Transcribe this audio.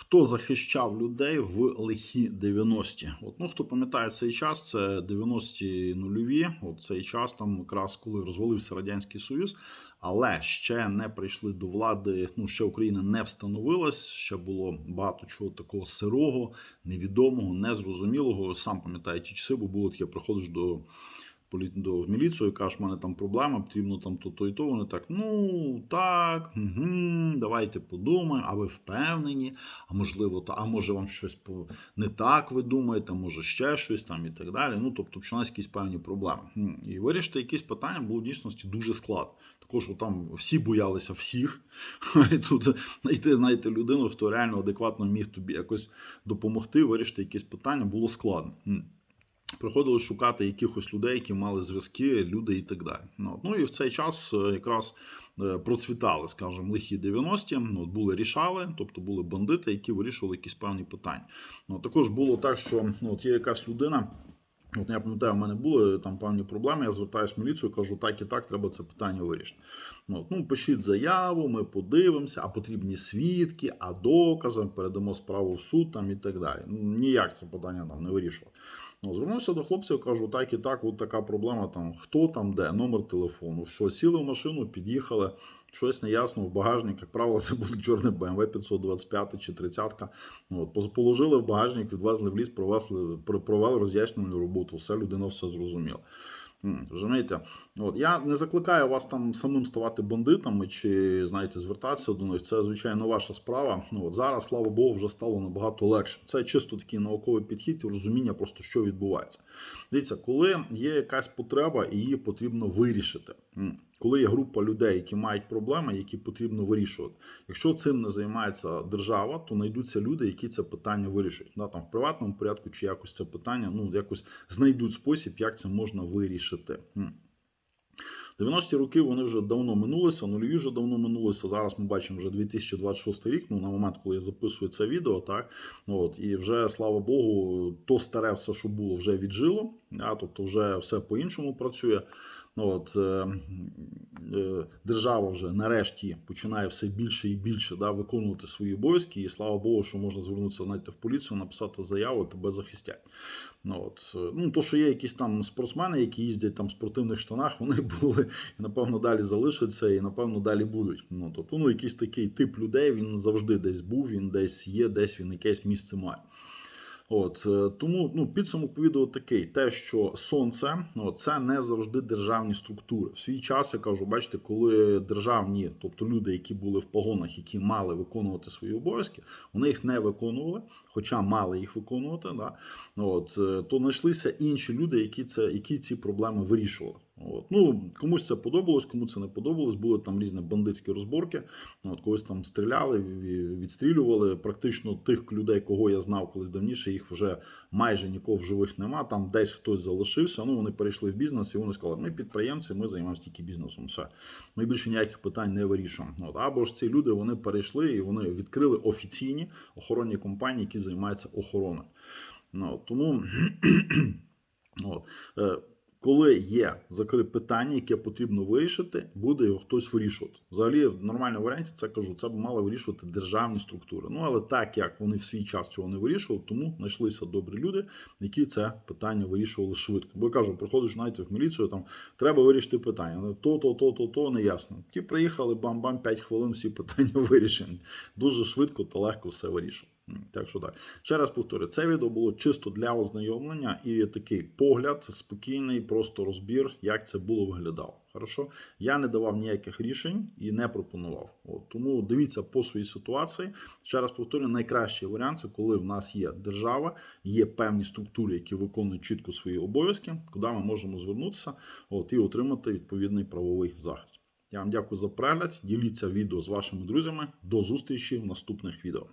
Хто захищав людей в лихі 90-ті? От, ну, хто пам'ятає цей час, це 90-ті нульові. От цей час, там якраз коли розвалився Радянський Союз, але ще не прийшли до влади. Ну, ще Україна не встановилась, ще було багато чого такого сирого, невідомого, незрозумілого. Сам пам'ятаю ті часи, бо було таке, приходиш до. В міліцію, кажеш, в мене там проблема, потрібно там то, то і то. Вони так, ну так, угу, давайте подумаємо, а ви впевнені, а можливо, та, а може вам щось не так ви думаєте, а може ще щось там і так далі. Ну, тобто починаються якісь певні проблеми. І вирішити якісь питання було в дійсності дуже складно. Також там всі боялися всіх. І тут знайти, знаєте, людину, хто реально адекватно міг тобі якось допомогти, вирішити якісь питання, було складно. М. Приходилось шукати якихось людей, які мали зв'язки, люди і так далі. Ну, ну і в цей час е, якраз е, процвітали, скажімо, лихі 90-ті. Ну, були рішали, тобто були бандити, які вирішували якісь певні питання. Ну, також було так, що ну, от є якась людина. От я пам'ятаю, в мене були там певні проблеми. Я звертаюся в міліцію, кажу, так і так, треба це питання вирішити. Ну, от, ну пишіть заяву, ми подивимося, а потрібні свідки, а докази, передамо справу в суд там і так далі. Ну, ніяк це питання там не вирішували. Ну, звернувся до хлопців, кажу, так і так, от така проблема. Там хто там де, номер телефону. Все, сіли в машину, під'їхали. Щось неясно в багажник, як правило, це був чорний BMW 525 чи 30. Ну, От, положили в багажник, відвезли в ліс, провели, провели роз'яснювальну роботу. Все, людина все зрозуміла. Розумієте? От, я не закликаю вас там самим ставати бандитами чи, знаєте, звертатися до них. Це, звичайно, ваша справа. Ну, от зараз, слава Богу, вже стало набагато легше. Це чисто такий науковий підхід і розуміння, просто що відбувається. Дивіться, коли є якась потреба і її потрібно вирішити. Коли є група людей, які мають проблеми, які потрібно вирішувати. Якщо цим не займається держава, то знайдуться люди, які це питання вирішують. Да, там в приватному порядку чи якось це питання, ну якось знайдуть спосіб, як це можна вирішити. 90-ті роки вони вже давно минулися, нульові вже давно минулися. Зараз ми бачимо вже 2026 рік. Ну на момент, коли я записую це відео, так от і вже слава Богу, то старе все, що було, вже віджило. Да, тобто, вже все по-іншому працює. Ну, От, е, е, держава вже нарешті починає все більше і більше да, виконувати свої обов'язки. І слава Богу, що можна звернутися знаєте, в поліцію, написати заяву, тебе захистять. Ну, от, е, ну, то, що є якісь там спортсмени, які їздять там в спортивних штанах, вони були і напевно далі залишаться, і напевно далі будуть. Ну, тобто, ну, якийсь такий тип людей, він завжди десь був, він десь є, десь він якесь місце має. От е, тому ну підсумок відео такий: те, що сонце ну, це не завжди державні структури. В свій час я кажу, бачите, коли державні, тобто люди, які були в погонах, які мали виконувати свої обов'язки, вони їх не виконували, хоча мали їх виконувати. Да? От е, то знайшлися інші люди, які це які ці проблеми вирішували. От. Ну, комусь це подобалось, кому це не подобалось. Були там різні бандитські розборки. От, когось там стріляли, відстрілювали. Практично тих людей, кого я знав колись давніше, їх вже майже нікого в живих нема. Там десь хтось залишився. Ну, вони перейшли в бізнес і вони сказали, ми підприємці, ми займаємося тільки бізнесом. Все. Ми більше ніяких питань не вирішуємо. От. Або ж ці люди вони перейшли і вони відкрили офіційні охоронні компанії, які займаються охороною. Ну, тому. От. Коли є закрите питання, яке потрібно вирішити, буде його хтось вирішувати. Взагалі, в нормальному варіанті це кажу, це б мали вирішувати державні структури. Ну але так як вони в свій час цього не вирішували, тому знайшлися добрі люди, які це питання вирішували швидко. Бо я кажу, приходиш знаєте, в міліцію, там треба вирішити питання. То, то, то, то, то не ясно. Ті приїхали, бам-бам, 5 хвилин, всі питання вирішені. Дуже швидко та легко все вирішили. Так що так. Ще раз повторю, це відео було чисто для ознайомлення і такий погляд, спокійний, просто розбір, як це було виглядало. Хорошо? Я не давав ніяких рішень і не пропонував. От, тому дивіться по своїй ситуації. Ще раз повторю, найкращий варіант це коли в нас є держава, є певні структури, які виконують чітко свої обов'язки, куди ми можемо звернутися от, і отримати відповідний правовий захист. Я вам дякую за перегляд. Діліться відео з вашими друзями. До зустрічі в наступних відео.